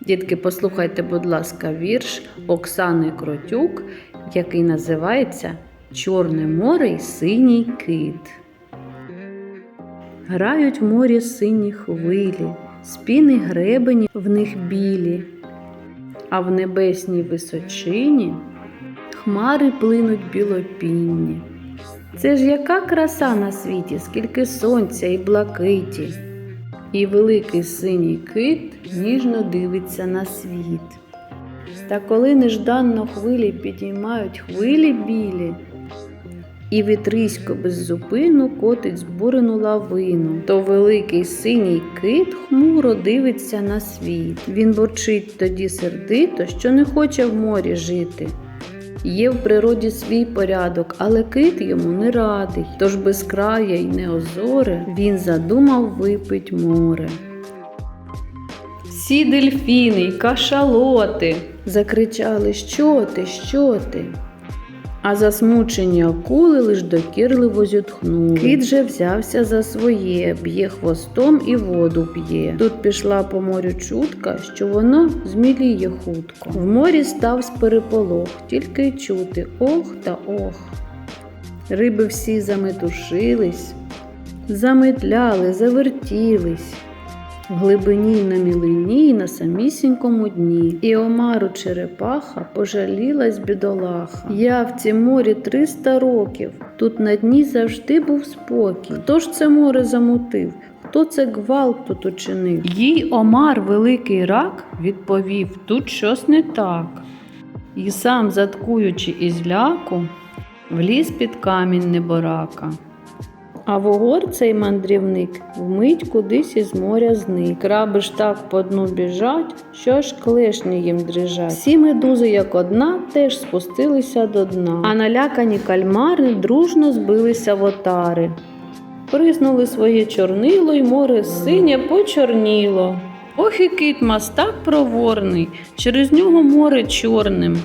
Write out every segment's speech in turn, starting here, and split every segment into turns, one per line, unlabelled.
Дітки, послухайте, будь ласка, вірш Оксани Кротюк, який називається Чорне море й синій кит. Грають в морі сині хвилі, спіни гребені в них білі, а в небесній височині хмари плинуть білопінні. Це ж яка краса на світі, скільки сонця і блакиті. І великий синій кит ніжно дивиться на світ. Та коли нежданно хвилі підіймають хвилі білі, і вітрисько без зупину котить збурену лавину, то великий синій кит хмуро дивиться на світ. Він борчить тоді сердито, що не хоче в морі жити. Є в природі свій порядок, але кит йому не радий. Тож без края й неозоре він задумав випить море. Всі дельфіни й кашалоти закричали Що ти, що ти? А засмучені акули лиш докірливо зітхнули. Кит же взявся за своє, б'є хвостом і воду п'є. Тут пішла по морю чутка, що воно зміліє хутко. В морі став переполох, тільки й чути ох та ох. Риби всі заметушились, заметляли, завертілись. В глибині й на мілині, й на самісінькому дні. І омару черепаха пожалілась бідолаха. Я в цім морі триста років. Тут на дні завжди був спокій. Хто ж це море замутив? Хто це гвалт тут учинив? Їй Омар, великий рак, відповів: тут щось не так. І сам, заткуючи із ляку, вліз під камінь неборака. А вогор цей мандрівник вмить кудись із моря зник. Краби ж так по дну біжать, що аж клешні їм дрижать. Всі медузи, як одна, теж спустилися до дна, а налякані кальмари дружно збилися в отари. Приснули своє чорнило, й море синє почорніло. Ох і кит мастак проворний, через нього море чорним.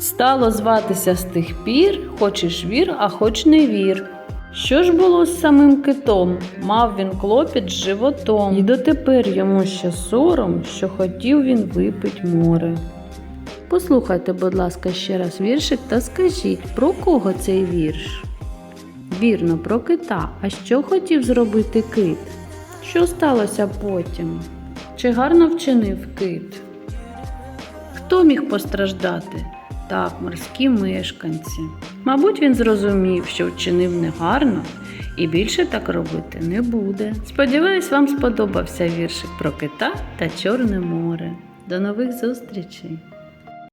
Стало зватися з тих пір, хоч і ж вір, а хоч не вір. Що ж було з самим китом? Мав він клопіт з животом, і дотепер йому ще сором, що хотів він випить море. Послухайте, будь ласка, ще раз віршик та скажіть, про кого цей вірш? Вірно, про кита. А що хотів зробити кит? Що сталося потім? Чи гарно вчинив кит? Хто міг постраждати? Так, морські мешканці. Мабуть, він зрозумів, що вчинив негарно і більше так робити не буде. Сподіваюсь, вам сподобався віршик про кита та Чорне море. До нових зустрічей!